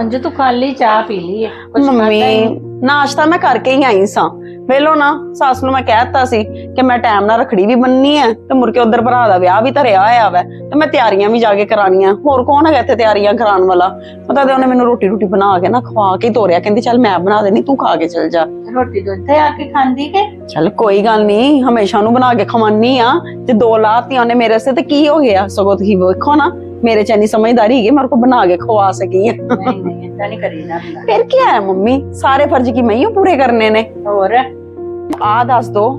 ਅੰਜੂ ਤੂੰ ਖਾਲੀ ਚਾਹ ਪੀ ਲਈ ਹੈ ਕੁਛ ਖਾਧਾ ਹੀ ਮੰਮੀ ਨਹੀਂ। ਨਾਸ਼ਤਾ ਮੈਂ ਕਰਕੇ ਹੀ ਆਈ ਸਾਂ। ਵੇਲੋ ਨਾ ਸੱਸ ਨੂੰ ਮੈਂ ਕਹਿਤਾ ਸੀ ਕਿ ਮੈਂ ਟਾਈਮ ਨਾਲ ਰਖੜੀ ਵੀ ਬੰਨਣੀ ਹੈ ਤੇ ਮੁੜ ਕੇ ਉਧਰ ਭਰਾ ਦਾ ਵਿਆਹ ਵੀ ਧਰਿਆ ਹੋਇਆ ਵੈ ਤੇ ਮੈਂ ਤਿਆਰੀਆਂ ਵੀ ਜਾ ਕੇ ਕਰਾਣੀਆਂ ਹੋਰ ਕੌਣ ਹੈਗਾ ਇੱਥੇ ਤਿਆਰੀਆਂ ਕਰਾਉਣ ਵਾਲਾ? ਪਤਾ ਤੇ ਉਹਨੇ ਮੈਨੂੰ ਰੋਟੀ ਰੋਟੀ ਬਣਾ ਕੇ ਨਾ ਖਵਾ ਕੇ ਹੀ ਤੋਰਿਆ ਕਹਿੰਦੀ ਚੱਲ ਮੈਂ ਬਣਾ ਦੇਣੀ ਤੂੰ ਖਾ ਕੇ ਚਲ ਜਾ। ਰੋਟੀ ਤੋਂ ਇੱਥੇ ਆ ਕੇ ਖਾਂਦੀ ਕਿ? ਚੱਲ ਕੋਈ ਗੱਲ ਨਹੀਂ ਹਮੇਸ਼ਾ ਨੂੰ ਬਣਾ ਕੇ ਖਵਾਨੀ ਆ। ਤੇ ਦੋ ਲਾਤੀਆਂ ਉਹਨੇ ਮੇਰੇ ਸੇ ਤੇ ਕੀ ਹੋ ਗਿਆ? ਸਗੋਂ ਤੁਸੀਂ ਵੇਖੋ ਨਾ ਮੇਰੇ ਚ ਇੰਨੀ ਸਮਝਦਾਰੀ ਹੈਗੀ ਮੇਰੇ ਕੋ ਬਣਾ ਕੇ ਖਵਾ ਸਕੀ ਆ ਨਹੀਂ ਨਹੀਂ ਏਦਾਂ ਨਹੀਂ ਕਰੀਦਾ ਹੁੰਦਾ ਫਿਰ ਕੀ ਹੈ ਮੰਮੀ ਸਾਰੇ ਫਰਜ਼ ਕੀ ਮੈਂ ਹੀ ਓ ਪੂਰੇ ਕਰਨੇ ਨੇ ਹੋਰ ਆ ਦੱਸ ਦੋ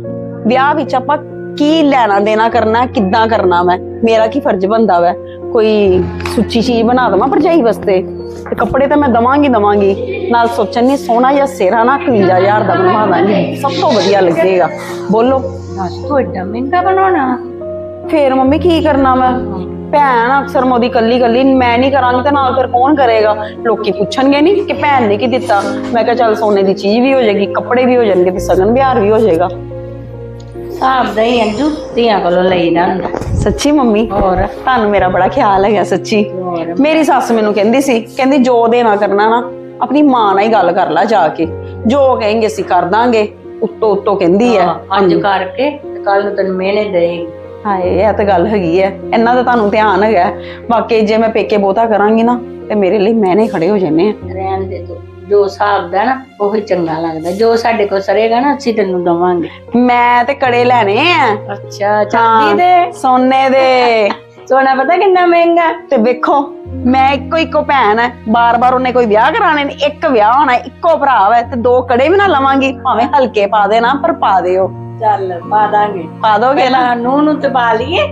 ਵਿਆਹ ਵਿੱਚ ਆਪਾਂ ਕੀ ਲੈਣਾ ਦੇਣਾ ਕਰਨਾ ਕਿੱਦਾਂ ਕਰਨਾ ਮੈਂ ਮੇਰਾ ਕੀ ਫਰਜ਼ ਬੰਦਾ ਵੈ ਕੋਈ ਸੁੱਚੀ ਚੀਜ਼ ਬਣਾ ਦਵਾਂ ਭਰਜਾਈ ਵਾਸਤੇ ਤੇ ਕੱਪੜੇ ਤਾਂ ਮੈਂ ਦਵਾਂਗੀ ਦਵਾਂਗੀ ਨਾਲ ਸੋਚਣ ਨਹੀਂ ਸੋਹਣਾ ਜਾਂ ਸੇਰਾ ਨਾ 51000 ਦਾ ਬਣਵਾ ਦਾਂਗੀ ਸਭ ਤੋਂ ਵਧੀਆ ਲੱਗੇਗਾ ਬੋਲੋ ਦੱਸ ਤੂੰ ਏਡਾ ਮਹਿੰਗਾ ਬਣਾਉਣਾ ਫੇਰ ਮੰਮੀ ਕੀ ਕਰਨਾ ਮੈਂ ਭੈਣ ਅਕਸਰ ਮੋਦੀ ਕੱਲੀ ਕੱਲੀ ਮੈਂ ਨਹੀਂ ਕਰਾਂਗੀ ਤੇ ਨਾਲ ਫਿਰ ਕੌਣ ਕਰੇਗਾ? ਲੋਕੀ ਪੁੱਛਣਗੇ ਨਹੀਂ ਕਿ ਭੈਣ ਨੇ ਕੀ ਦਿੱਤਾ। ਮੈਂ ਕਿਹਾ ਚੱਲ ਸੋਨੇ ਦੀ ਚੀਜ਼ ਵੀ ਹੋ ਜਾਏਗੀ ਕੱਪੜੇ ਵੀ ਹੋ ਜਾਣਗੇ ਤੇ ਸਗਨ ਵਿਹਾਰ ਵੀ ਹੋ ਜਾਏਗਾ। ਹਿਸਾਬ ਦਾ ਹੀ ਅੰਜੂ ਧੀਆਂ ਕੋਲੋਂ ਲਈਦਾ ਹੁੰਦਾ। ਸੱਚੀ ਮੰਮੀ ਹੋਰ? ਤੁਹਾਨੂੰ ਮੇਰਾ ਬੜਾ ਖਿਆਲ ਹੈਗਾ ਸੱਚੀ। ਹੋਰ? ਮੇਰੀ ਸੱਸ ਮੈਨੂੰ ਕਹਿੰਦੀ ਸੀ ਕਹਿੰਦੀ ਜੋ ਦੇਣਾ ਕਰਨਾ ਨਾ ਆਪਣੀ ਮਾਂ ਨਾਲ ਹੀ ਗੱਲ ਕਰ ਲੈ ਜਾ ਕੇ। ਜੋ ਕहेंगे ਅਸੀਂ ਕਰ ਦਾਂਗੇ ਉੱਤੋਂ ਉੱਤੋਂ ਕਹਿੰਦੀ ਹੈ। ਅੱਜ ਕਰਕੇ ਕੱਲ ਨੂੰ ਤੈਨੂੰ ਮਿਹਨੇ ਦੇ ਹਾਏ ਇਹ ਤਾਂ ਗੱਲ ਹੈਗੀ ਹੈ ਇਹਨਾਂ ਦਾ ਤੁਹਾਨੂੰ ਧਿਆਨ ਹੈਗਾ ਬਾਕੀ ਜੇ ਮੈਂ ਪੇਕੇ ਬਹੁਤਾ ਕਰਾਂਗੀ ਨਾ ਤੇ ਮੇਰੇ ਲਈ ਮੈਨੇ ਖੜੇ ਹੋ ਜਾਣੇ ਆ। ਰਹਿਣ ਦੇ ਤੂੰ। ਜੋ ਹਿਸਾਬ ਦਾ ਨਾ ਉਹ ਹੀ ਚੰਗਾ ਲੱਗਦਾ। ਜੋ ਸਾਡੇ ਕੋਲ ਸਰੇਗਾ ਨਾ ਅਸੀਂ ਤੈਨੂੰ ਦਵਾਂਗੇ। ਮੈਂ ਤੇ ਕੜੇ ਲੈਣੇ ਆ ਅੱਛਾ ਚਾਂਦੀ ਦੇ। ਸੋਨੇ ਦੇ। ਸੋਨਾ ਪਤਾ ਕਿੰਨਾ ਮਹਿੰਗਾ? ਤੇ ਵੇਖੋ ਮੈਂ ਇੱਕੋ ਇੱਕੋ ਭੈਣ ਹੈ ਬਾਰ-ਬਾਰ ਉਹਨੇ ਕੋਈ ਵਿਆਹ ਕਰਾਣੇ ਨੇ ਇੱਕ ਵਿਆਹ ਹੋਣਾ ਇੱਕੋ ਭਰਾ ਹੈ ਤੇ ਦੋ ਕੜੇ ਵੀ ਨਾ ਲਵਾਂਗੀ। ਭਾਵੇਂ ਹਲਕੇ ਪਾ ਦੇਣਾ ਪਰ ਪਾ ਦਿਓ। ਚੱਲ ਪਾ ਦਾਂਗੇ। ਪਾ ਦੋਗੇ ਨਾ ਪਹਿਲਾਂ ਨੂੰ? ਨੂੰ ਤੇ ਪਾ ਲਈਏ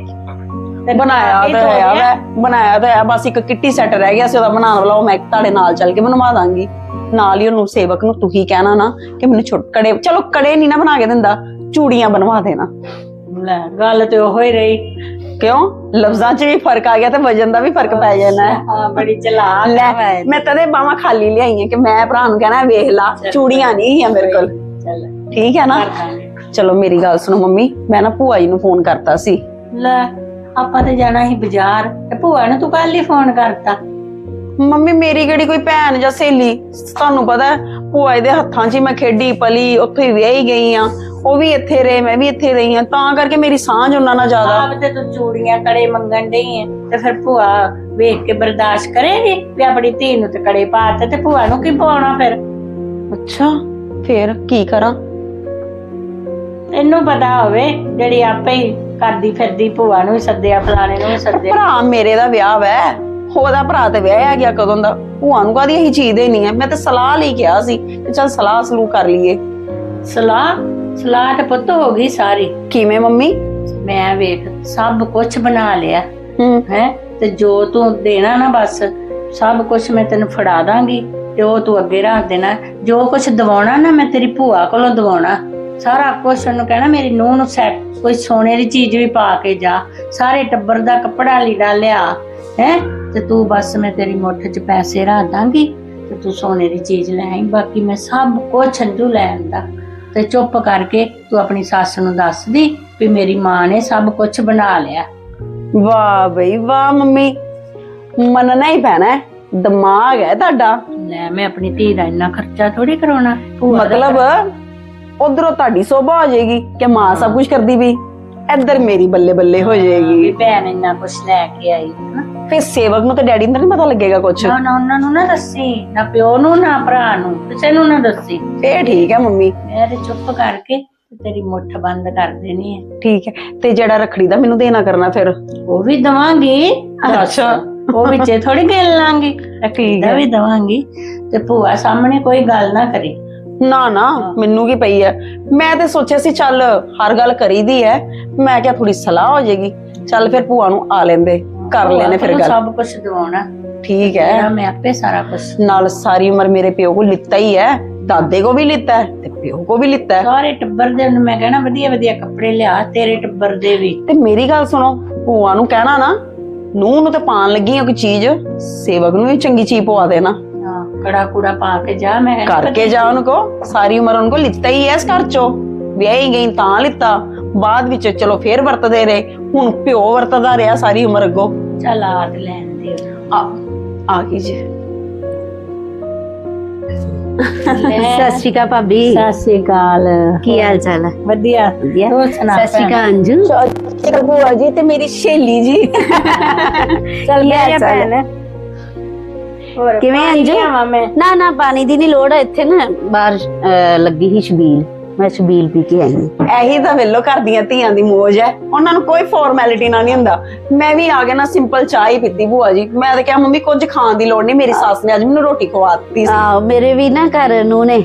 ਤੇ ਬਣਾਇਆ ਤਾਂ ਹੈ। ਵੈ ਬਣਾਇਆ ਤਾਂ ਹੈ ਬਸ ਇੱਕ ਕਿੱਟੀ ਸੈੱਟ ਰਹਿ ਗਿਆ ਸੀ ਉਹਦਾ ਬਣਾਉਣ ਵਾਲਾ ਉਹ ਮੈਂ ਤੁਹਾਡੇ ਨਾਲ ਚੱਲ ਕੇ ਬਣਵਾ ਦਾਂਗੀ। ਨਾਲ ਹੀ ਉਹਨੂੰ ਸੇਵਕ ਨੂੰ ਤੁਸੀਂ ਕਹਿਣਾ ਨਾ ਕਿ ਮੈਨੂੰ ਛੋਟ ਕੜੇ ਚਲੋ ਕੜੇ ਨਹੀਂ ਨਾ ਬਣਾ ਕੇ ਦਿੰਦਾ ਚੂੜੀਆਂ ਬਣਵਾ ਦੇਣਾ। ਲੈ ਗੱਲ ਤੇ ਉਹੋ ਹੀ ਰਹੀ। ਕਿਉਂ? ਲਫ਼ਜ਼ਾਂ 'ਚ ਵੀ ਫ਼ਰਕ ਆ ਗਿਆ ਤੇ ਵਜਨ ਦਾ ਵੀ ਫ਼ਰਕ ਪੈ ਜਾਣਾ। ਹੈ ਹਾਂ ਬੜੀ ਚਲਾਕ ਲੈ ਮੈਂ। ਤਦੇ ਬਾਵਾ ਖਾਲੀ ਲਿਆਈ ਆ ਕਿ ਮੈਂ ਭਰਾ ਨੂੰ ਕਹਿਣਾ ਵੇਖ ਲਾ ਚੂੜੀਆਂ ਨਹੀਂ ਆ ਮੇਰੇ ਕੋਲ। ਚੱਲ। ਠੀਕ ਹੈ ਨਾ? ਕਰ ਦਾਂਗੇ। ਚਲੋ ਮੇਰੀ ਗੱਲ ਸੁਣੋ ਮੰਮੀ ਮੈਂ ਨਾ ਭੂਆ ਜੀ ਨੂੰ ਫੋਨ ਕਰਤਾ ਸੀ। ਲੈ ਆਪਾਂ ਤੇ ਜਾਣਾ ਸੀ ਬਾਜ਼ਾਰ ਤੇ ਭੂਆ ਨੂੰ ਤੂੰ ਕੱਲ ਹੀ ਫੋਨ ਕਰਤਾ। ਮੰਮੀ ਮੇਰੀ ਕਿਹੜੀ ਕੋਈ ਭੈਣ ਜਾਂ ਸਹੇਲੀ? ਤੁਹਾਨੂੰ ਪਤਾ ਹੈ, ਭੂਆ ਜੀ ਦੇ ਹੱਥਾਂ 'ਚ ਹੀ ਮੈਂ ਖੇਡੀ ਪਲੀ ਉੱਥੇ ਹੀ ਵਿਆਹੀ ਗਈ ਆ। ਉਹ ਵੀ ਇੱਥੇ ਰਹੇ ਮੈਂ ਵੀ ਇੱਥੇ ਰਹੀ ਆ। ਤਾਂ ਕਰਕੇ ਮੇਰੀ ਸਾਂਝ ਉਹਨਾਂ ਨਾਲ ਜ਼ਿਆਦਾ। ਆਪ ਤੇ ਤੂੰ ਚੂੜੀਆਂ ਕੜੇ ਮੰਗਣ ਡਈ ਹੈ ਤੇ ਫਿਰ ਭੂਆ ਵੇਖ ਕੇ ਬਰਦਾਸ਼ਤ ਕਰੇਗੀ ਵੀ ਆਪਣੀ ਧੀ ਨੂੰ ਤੇ ਕੜੇ ਪਾਤੇ ਤੇ ਭੂਆ ਨੂੰ ਕੀ ਪਾਉਣਾ ਫਿਰ? ਅੱਛਾ ਫੇਰ ਕੀ ਕਰਾਂ? ਤੈਨੂੰ ਪਤਾ ਹੋਵੇ ਜਿਹੜੀ ਆਪੇ ਹੀ ਕਰਦੀ ਫਿਰਦੀ ਭੂਆ ਨੂੰ ਵੀ ਸੱਦਿਆ ਫਲਾਣੇ ਨੂੰ ਵੀ ਸੱਦਿਆ। ਭਰਾ ਮੇਰੇ ਦਾ ਵਿਆਹ ਵੈ। ਉਹਦਾ ਭਰਾ ਤੇ ਵਿਆਹਿਆ ਗਿਆ ਕਦੋਂ ਦਾ? ਭੂਆ ਨੂੰ ਕਾਦੀ ਇਹੀ ਚੀਜ਼ ਦੇਣੀ ਹੈ? ਮੈਂ ਤੇ ਸਲਾਹ ਲਈ ਕਿਹਾ ਸੀ ਕਿ ਚੱਲ ਸਲਾਹ ਸਲੂ ਕਰ ਲਈਏ। ਸਲਾਹ? ਸਲਾਹ ਤੇ ਪੁੱਤ ਹੋ ਗਈ ਸਾਰੀ। ਕਿਵੇਂ ਮੰਮੀ? ਮੈਂ ਵੇਖ ਸਭ ਕੁਝ ਬਣਾ ਲਿਆ। ਹੂੰ। ਹੈ? ਤੇ ਜੋ ਤੂੰ ਦੇਣਾ ਨਾ ਬਸ ਸਭ ਕੁਝ ਮੈਂ ਤੈਨੂੰ ਫੜਾ ਦਾਂਗੀ। ਤੇ ਉਹ ਤੂੰ ਅੱਗੇ ਰੱਖ ਦੇਣਾ। ਜੋ ਕੁਝ ਦਵਾਉਣਾ ਨਾ ਮੈਂ ਤੇਰੀ ਭੂਆ ਕੋਲੋਂ ਦਵਾਉਣਾ। ਸਾਰਾ ਕੁਝ ਉਹਨੂੰ ਕਹਿਣਾ ਮੇਰੀ ਨੂੰਹ ਨੂੰ ਸੈੱਟ ਕੋਈ ਸੋਨੇ ਦੀ ਚੀਜ਼ ਵੀ ਪਾ ਕੇ ਜਾ ਸਾਰੇ ਟੱਬਰ ਦਾ ਕੱਪੜਾ ਲੀੜਾ ਲਿਆ ਹੈ? ਤੇ ਤੂੰ ਬਸ ਮੈਂ ਤੇਰੀ ਮੁੱਠ 'ਚ ਪੈਸੇ ਰੱਖ ਦਾਂਗੀ ਤੇ ਤੂੰ ਸੋਨੇ ਦੀ ਚੀਜ਼ ਲੈ ਆਈ। ਬਾਕੀ ਮੈਂ ਸਭ ਕੁਝ ਅੰਜੂ ਲੈ ਆਂਦਾ। ਤੇ ਚੁੱਪ ਕਰਕੇ ਤੂੰ ਆਪਣੀ ਸੱਸ ਨੂੰ ਦੱਸ ਦੀ ਵੀ ਮੇਰੀ ਮਾਂ ਨੇ ਸਭ ਕੁਝ ਬਣਾ ਲਿਆ। ਵਾਹ ਬਈ ਵਾਹ ਮੰਮੀ ਮੰਨਣਾ ਹੀ ਪੈਣਾ। ਦਿਮਾਗ ਹੈ ਤੁਹਾਡਾ। ਲੈ ਮੈਂ ਆਪਣੀ ਧੀ ਦਾ ਇੰਨਾ ਖਰਚਾ ਥੋੜੀ ਕਰਾਉਣਾ ਮਤਲਬ ਉਧਰੋਂ ਤੁਹਾਡੀ ਸੋਭਾ ਹੋ ਜਾਏਗੀ ਕਿ ਮਾਂ ਸਭ ਕੁਝ ਕਰਦੀ ਵੀ ਇੱਧਰ ਮੇਰੀ ਬੱਲੇ ਬੱਲੇ ਹੋ ਵੀ ਜਾਏਗੀ। ਭੈਣ ਇੰਨਾ ਕੁਛ ਲੈ ਕੇ ਆਈ ਹਨਾ। ਫਿਰ ਸੇਵਕ ਨੂੰ ਤੇ ਡੈਡੀ ਨੂੰ ਤਾਂ ਨਹੀਂ ਪਤਾ ਲੱਗੇਗਾ ਕੁਝ ਨਾ ਨਾ ਉਹਨਾਂ ਨੂੰ ਨਾ ਦੱਸੀ ਨਾ ਪਿਓ ਨੂੰ ਨਾ ਭਰਾ ਨੂੰ ਕਿਸੇ ਨੂੰ ਨਾ ਦੱਸੀ। ਫੇਰ ਠੀਕ ਹੈ ਮੰਮੀ। ਮੈਂ ਤੇ ਚੁੱਪ ਕਰਕੇ ਤੇ ਤੇਰੀ ਮੁੱਠ ਬੰਦ ਕਰ ਦੇਣੀ ਹੈ। ਠੀਕ ਹੈ। ਤੇ ਜਿਹੜਾ ਰਖੜੀ ਦਾ ਮੈਨੂੰ ਦੇਣਾ ਕਰਨਾ ਫਿਰ। ਉਹ ਵੀ ਦਵਾਂਗੀ। ਅੱਛਾ। ਉਹ ਵਿੱਚੇ ਥੋੜੀ ਗਿਣ ਲਾਂਗੀ। ਠੀਕ ਹੈ। ਵੀ ਦਵਾਂਗੀ। ਤੇ ਭੂਆ ਸਾਹਮਣੇ ਕੋਈ ਗੱਲ ਨਾ ਕਰੀ। ਨਾ ਨਾ ਮੈਨੂੰ ਕੀ ਪਈ ਹੈ? ਮੈਂ ਤੇ ਸੋਚਿਆ ਸੀ ਚੱਲ ਹਰ ਗੱਲ ਕਰੀਦੀ ਹੈ। ਮੈਂ ਕਿਹਾ ਥੋੜੀ ਸਲਾਹ ਹੋ ਜਾਏਗੀ। ਚੱਲ ਫਿਰ ਭੂਆ ਨੂੰ ਆ ਲੈਂਦੇ ਕਰ ਲੈਨੇ ਫਿਰ ਗੱਲ। ਸਭ ਕੁਝ ਦਵਾਉਣਾ ਠੀਕ ਤੇਰਾ ਮੈਂ ਆਪੇ ਸਾਰਾ ਕੁਝ ਨਾਲ ਸਾਰੀ ਉਮਰ ਮੇਰੇ ਪਿਓ ਕੋ ਲਿੱਤਾ ਹੀ ਹੈ। ਦਾਦੇ ਕੋ ਵੀ ਲਿੱਤਾ ਹੈ ਤੇ ਪਿਓ ਕੋ ਵੀ ਲਿੱਤਾ ਹੈ। ਸਾਰੇ ਟੱਬਰ ਦੇ ਨੂੰ ਮੈਂ ਕਹਿਣਾ ਵਧੀਆ ਵਧੀਆ ਕੱਪੜੇ ਲਿਆ ਤੇਰੇ ਟੱਬਰ ਦੇ ਵੀ। ਤੇ ਮੇਰੀ ਗੱਲ ਸੁਣੋ ਭੂਆ ਨੂੰ ਕਹਿਣਾ ਨਾ ਨੂੰਹ ਨੂੰ ਤੇ ਪਾਣ ਲੱਗੀ ਆ ਕੋਈ ਚੀਜ਼ ਸੇਵਕ ਨੂੰ ਵੀ ਚੰਗੀ ਚੀਜ਼ ਪਵਾ ਦੇਣਾ। ਕੜਾ ਕੁੜਾ ਪਾ ਕੇ ਜਾ ਮੈਂ ਕਰਕੇ ਜਾ ਉਹਨੂੰ ਕੋ ਸਾਰੀ ਉਮਰ ਉਹਨੂੰ ਕੋ ਲਿੱਤਾ ਹੀ ਐ ਇਸ ਘਰ ਚੋਂ। ਵਿਆਹੀ ਗਈ ਤਾਂ ਲਿੱਤਾ। ਬਾਅਦ ਵਿੱਚ ਚਲੋ ਫੇਰ ਵਰਤਦੇ ਰਹੇ। ਹੁਣ ਪਿਓ ਵਰਤਦਾ ਰਿਹਾ ਸਾਰੀ ਉਮਰ ਅੱਗੋਂ। ਚੱਲ ਆਦ ਲੈਣ ਦੇ ਆ ਆ ਗਈ ਜੀ। ਸਤਿ ਸ਼੍ਰੀ ਅਕਾਲ ਭਾਬੀ। ਸਤਿ ਸ਼੍ਰੀ ਅਕਾਲ। ਕੀ ਹਾਲ ਚਾਲ ਹੈ? ਵਧੀਆ। ਵਧੀਆ। ਹੋਰ ਸੁਣਾ ਸਤਿ ਸ਼੍ਰੀ ਅਕਾਲ ਅੰਜੂ। ਭੂਆ ਜੀ ਤੇ ਮੇਰੀ ਸਹੇਲੀ ਜੀ। ਚੱਲ ਮੇਰੇ ਚਾਲ ਹੈ? ਭੈਣ ਕਿਵੇਂ ਅੰਜੂ? ਨਾ ਨਾ ਪਾਣੀ ਦੀ ਨਹੀਂ ਲੋੜ ਇੱਥੇ ਨਾ ਬਾਹਰ ਲੱਗੀ ਸੀ ਛਬੀਲ। ਮੈਂ ਛਬੀਲ ਪੀ ਕੇ ਆਈ ਹਾਂ। ਇਹੀ ਤਾਂ ਵੇਲੋ ਘਰ ਦੀਆਂ ਧੀਆਂ ਦੀ ਮੋਜ ਹੈ। ਉਹਨਾਂ ਨੂੰ ਕੋਈ ਫਾਰਮੈਲਿਟੀ ਨਾਲ ਨਹੀਂ ਹੁੰਦਾ। ਮੈਂ ਵੀ ਆ ਕੇ ਨਾ ਸਿੰਪਲ ਚਾਹ ਹੀ ਪੀਤੀ ਭੂਆ ਜੀ। ਮੈਂ ਤਾਂ ਕਿਹਾ ਮੰਮੀ ਕੁਝ ਖਾਣ ਦੀ ਲੋੜ ਨਹੀਂ ਮੇਰੀ ਸੱਸ ਨੇ ਅੱਜ ਮੈਨੂੰ ਰੋਟੀ ਖਵਾ ਦਿੱਤੀ ਸੀ। ਆਹ ਮੇਰੇ ਵੀ ਨਾ ਘਰ ਨੂੰ ਨੇ।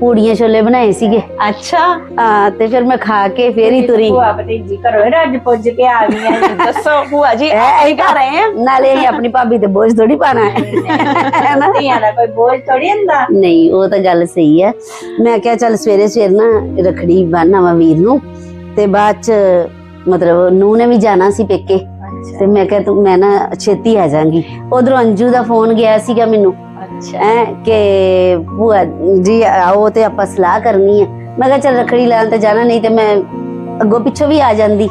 ਪੂੜੀਆਂ ਛੋਲੇ ਬਣਾਏ ਸੀਗੇ। ਅੱਛਾ। ਆ ਤੇ ਫਿਰ ਮੈਂ ਖਾ ਕੇ ਫੇਰ ਹੀ ਤੁਰੀ। ਭੂਆ ਭਤੀਜੀ ਘਰੋਂ ਹੀ ਰੱਜ ਪੁੱਜ ਕੇ ਆ ਗਈਆਂ ਜੀ। ਦੱਸੋ ਭੂਆ ਜੀ ਇਹੀ ਘਰ ਆਏ ਆ? ਨਾਲੇ ਅਸੀਂ ਆਪਣੀ ਭਾਬੀ ਤੇ ਬੋਝ ਥੋੜੀ ਪਾਣਾ ਹੈ। ਨਾ ਧੀਆਂ ਦਾ ਕੋਈ ਬੋਝ ਥੋੜੀ ਹੁੰਦਾ। ਨਹੀਂ ਉਹ ਤਾਂ ਗੱਲ ਸਹੀ ਹੈ। ਮੈਂ ਕਿਹਾ ਚੱਲ ਸਵੇਰੇ ਸਵੇਰ ਨਾ ਰਖੜੀ ਬੰਨ੍ਹਣਾ ਵਾ ਵੀਰ ਨੂੰ ਤੇ ਬਾਅਦ ਚ ਮਤਲਬ ਨੂੰ ਨੇ ਵੀ ਜਾਣਾ ਸੀ ਪੇਕੇ। ਤੇ ਮੈਂ ਕਿਹਾ ਤੂੰ ਮੈਂ ਨਾ ਛੇਤੀ ਆ ਜਾਾਂਗੀ। ਉਧਰੋਂ ਅੰਜੂ ਦਾ ਫੋਨ ਗਿਆ ਸੀਗਾ ਮੈਨੂੰ। ਅੱਛਾ ਕਿ ਭੂਆ ਜੀ ਆਓ ਤੇ ਆਪਾਂ ਸਲਾਹ ਕਰਨੀ ਹੈ ਮੈਂ ਕਿਹਾ ਚੱਲ ਰਖੜੀ ਲੈਣ ਤੇ ਜਾਣਾ ਨਹੀਂ ਤੇ ਮੈਂ ਅੱਗੋਂ ਪਿੱਛੋਂ ਵੀ ਆ ਜਾਂਦੀ।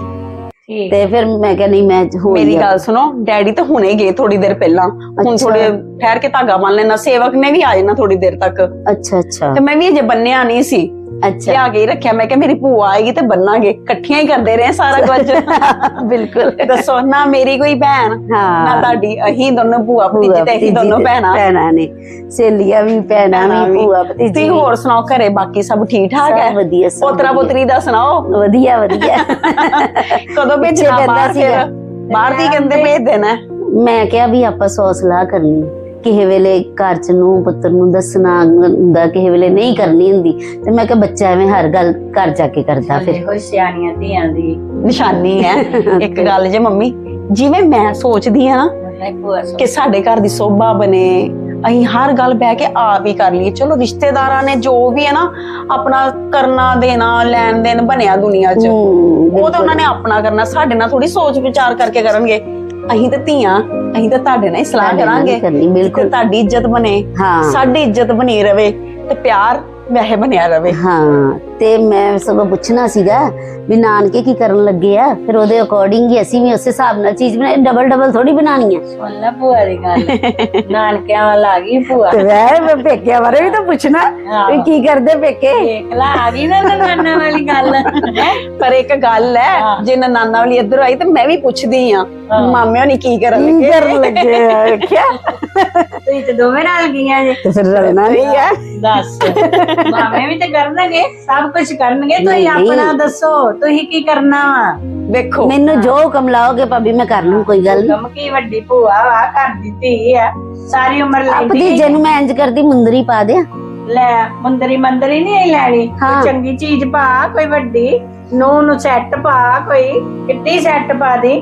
ਠੀਕ ਤੇ ਫਿਰ ਮੈਂ ਕਿਹਾ ਨਹੀਂ ਮੈਂ ਹੋ ਮੇਰੀ ਗੱਲ ਸੁਣੋ ਡੈਡੀ ਤਾਂ ਹੁਣੇ ਗਏ ਥੋੜੀ ਦੇਰ ਪਹਿਲਾਂ। ਹੁਣ। ਥੋੜੇ ਠਹਿਰ ਕੇ ਧਾਗਾ ਬੰਨ ਲੈਣਾ ਸੇਵਕ ਨੇ ਵੀ ਆ ਜਾਣਾ ਥੋੜੀ ਦੇਰ ਤੱਕ। ਅੱਛਾ ਅੱਛਾ। ਤੇ ਮੈਂ ਵੀ ਅਜੇ ਬੰਨਿਆ ਨਹੀਂ ਸੀ। ਅੱਛਾ। ਲਿਆ ਕੇ ਹੀ ਰੱਖਿਆ। ਮੈਂ ਕਿਹਾ ਮੇਰੀ ਭੂਆ ਆਏਗੀ ਤੇ ਬੰਨਾਂਗੇ। ਇਕੱਠੀਆਂ ਹੀ ਕਰਦੇ ਰਹੇ ਸਾਰਾ ਕੁਝ। ਬਿਲਕੁਲ। ਦੱਸੋ ਨਾ ਮੇਰੀ ਕੋਈ ਭੈਣ ਨਾ ਤੁਹਾਡੀ ਅਹੀਂ ਦੋਨੋਂ ਭੂਆ ਭਤੀਜੀ ਤੇ ਅਹੀਂ ਦੋਨੋਂ ਭੈਣਾਂ। ਭੈਣਾਂ ਨੇ। ਸਹੇਲੀਆਂ ਵੀ ਭੈਣਾਂ ਵੀ। ਭੂਆ ਭਤੀਜੀ ਤੁਸੀਂ। ਹੋਰ ਸੁਣਾਓ ਘਰੇ ਬਾਕੀ ਸਭ ਠੀਕ ਠਾਕ ਹੈ? ਵਧੀਆ ਸਭ ਪੋਤਰਾ। ਪੁੱਤਰੀ ਦਾ ਸੁਣਾਓ? ਵਧੀਆ ਵਧੀਆ। ਕਦੋਂ ਭੇਜਣਾ ਬਾਹਰ ਸੀਗਾ। ਬਾਹਰ ਦੀ ਕਹਿੰਦੇ ਭੇਜ ਦੇਣਾ। ਮੈਂ ਕਿਹਾ ਵੀ ਆਪਾਂ ਸੌ ਸਲਾਹ ਕਰਨੀ। ਕਿਸੇ ਵੇਲੇ ਘਰ ਚ ਨੂੰ ਪੁੱਤਰ ਨੂੰ ਦੱਸਣਾ ਹੁੰਦਾ ਕਿਸੇ ਵੇਲੇ ਨਹੀਂ ਕਰਨੀ ਹੁੰਦੀ ਤੇ ਮੈਂ ਕਿਹਾ ਬੱਚਾ ਐਵੇਂ ਹਰ ਗੱਲ ਘਰ ਜਾ ਕੇ ਕਰਦਾ ਫਿਰ। ਇਹੋ ਸਿਆਣੀਆਂ ਧੀਆਂ ਦੀ ਨਿਸ਼ਾਨੀ ਹੈ। ਇੱਕ ਗੱਲ ਜੇ ਮੰਮੀ ਜਿਵੇਂ ਮੈਂ ਸੋਚਦੀ ਆ ਕਿ ਸਾਡੇ ਘਰ ਦੀ ਸੋਭਾ ਬਣੇ ਅਸੀਂ ਹਰ ਗੱਲ ਬਹਿ ਕੇ ਆਪ ਹੀ ਕਰ ਲਈਏ। ਚਲੋ ਰਿਸ਼ਤੇਦਾਰਾਂ ਨੇ ਜੋ ਵੀ ਹੈ ਨਾ ਆਪਣਾ ਕਰਨਾ ਦੇਣਾ ਲੈਣ ਦੇਣ ਬਣਿਆ ਦੁਨੀਆ 'ਚ। ਉਹ ਤਾਂ ਉਹਨਾਂ ਨੇ ਆਪਣਾ ਕਰਨਾ ਸਾਡੇ ਨਾਲ ਥੋੜੀ ਸੋਚ ਵਿਚਾਰ ਕਰਕੇ ਕਰਨਗੇ। ਅਸੀਂ ਤਾਂ ਧੀਆਂ ਅਸੀਂ ਤਾਂ ਤੁਹਾਡੇ ਨਾਲ ਹੀ ਸਲਾਹ ਤੁਹਾਡੇ ਨਾਲ ਹੀ ਕਰਾਂਗੇ ਕਰਨੀ, ਬਿਲਕੁਲ। ਤੁਹਾਡੀ ਇੱਜ਼ਤ ਬਣੇ ਹਾਂ। ਸਾਡੀ ਇੱਜ਼ਤ ਬਣੀ ਰਵੇ ਤੇ ਪਿਆਰ ਵਹਿ ਬਣਿਆ ਰਵੇ। ਹਾਂ ਤੇ ਮੈਂ ਸਗੋਂ ਪੁੱਛਣਾ ਸੀਗਾ ਵੀ ਨਾਨਕੇ ਕੀ ਕਰਨ ਲੱਗੇ ਆ? ਫਿਰ ਉਹਦੇ ਅਕੋਰਡਿੰਗ ਹੀ ਅਸੀਂ ਵੀ ਉਸੇ ਹਿਸਾਬ ਨਾਲ ਚੀਜ਼ ਬਣਾਈ ਡਬਲ ਡਬਲ ਥੋੜੀ ਬਣਾਣੀ ਹੈ ਸੁਣ ਲੈ ਭੂਆ ਦੀ ਗੱਲ। ਨਾਨਕਿਆਂ ਵੱਲ ਆ ਗਈ ਭੂਆ। ਤੇ ਵੈ ਮੈਂ ਪੇਕਿਆਂ ਬਾਰੇ ਵੀ ਤਾਂ ਪੁੱਛਣਾ ਵੀ ਕੀ ਕਰਦੇ ਪੇਕੇ? ਦੇਖ ਲਾ ਆ ਗਈ ਨਾ ਨਾਨਾ ਵਾਲੀ ਗੱਲ। ਹੈਂ? ਪਰ ਇੱਕ ਗੱਲ ਹੈ ਹਾਂ। ਜੇ ਨਾਨਾ ਵਾਲੀ ਇੱਧਰ ਆਈ ਤੇ ਮੈਂ ਵੀ ਪੁੱਛਦੀ ਆ ਹਾਂ। ਮਾਮਿਆਂ ਨੇ ਕੀ ਕਰਨ ਕੀ ਲੱਗੇ? ਕਰਨ ਲੱਗੇ ਆ ਵੇਖਿਆ? ਤੁਸੀਂ ਤੇ ਦੋਵੇਂ ਨਾਲ ਗਈਆਂ ਜੇ। ਤੇ ਫਿਰ ਰਲਣਾ ਸਹੀ ਨਹੀਂ ਹੈ ਦੱਸ। ਮਾਵੇਂ ਵੀ ਤੇ ਕਰਨਗੇ ਸਭ ਕੁਝ ਕਰਨਗੇ। ਤੁਸੀਂ ਨਹੀਂ, ਨਹੀਂ। ਆਪਣਾ ਦੱਸੋ ਤੁਸੀਂ ਕੀ ਕਰਨਾ ਵਾ? ਵੇਖੋ ਮੈਨੂੰ ਜੋ ਹੁਕਮ ਲਾਓਗੇ ਭਾਬੀ ਮੈਂ ਕਰ ਲੂੰ ਕੋਈ ਗੱਲ ਨਹੀਂ। ਕਮ ਕੀ ਵੱਡੀ ਭੂਆ ਵਾ ਘਰ ਦੀ ਧੀ ਆ ਸਾਰੀ ਉਮਰ ਲੈਂਦੀ ਭਤੀਜੇ ਨੂੰ ਮੈਂ ਇੰਜ ਕਰਦੀ ਮੁੰਦਰੀ ਪਾ ਦਿਆਂ। ਲੈ ਮੁੰਦਰੀ ਮੰਦਰੀ ਨਹੀਂ ਲੈਣੀ ਹਾਂ। ਕੋਈ ਚੰਗੀ ਚੀਜ਼ ਪਾ ਕੋਈ ਵੱਡੀ ਨੂੰ ਨੂੰ ਸੈੱਟ ਪਾ ਕੋਈ ਕਿੱਟੀ ਸੈੱਟ ਪਾ ਦੀ।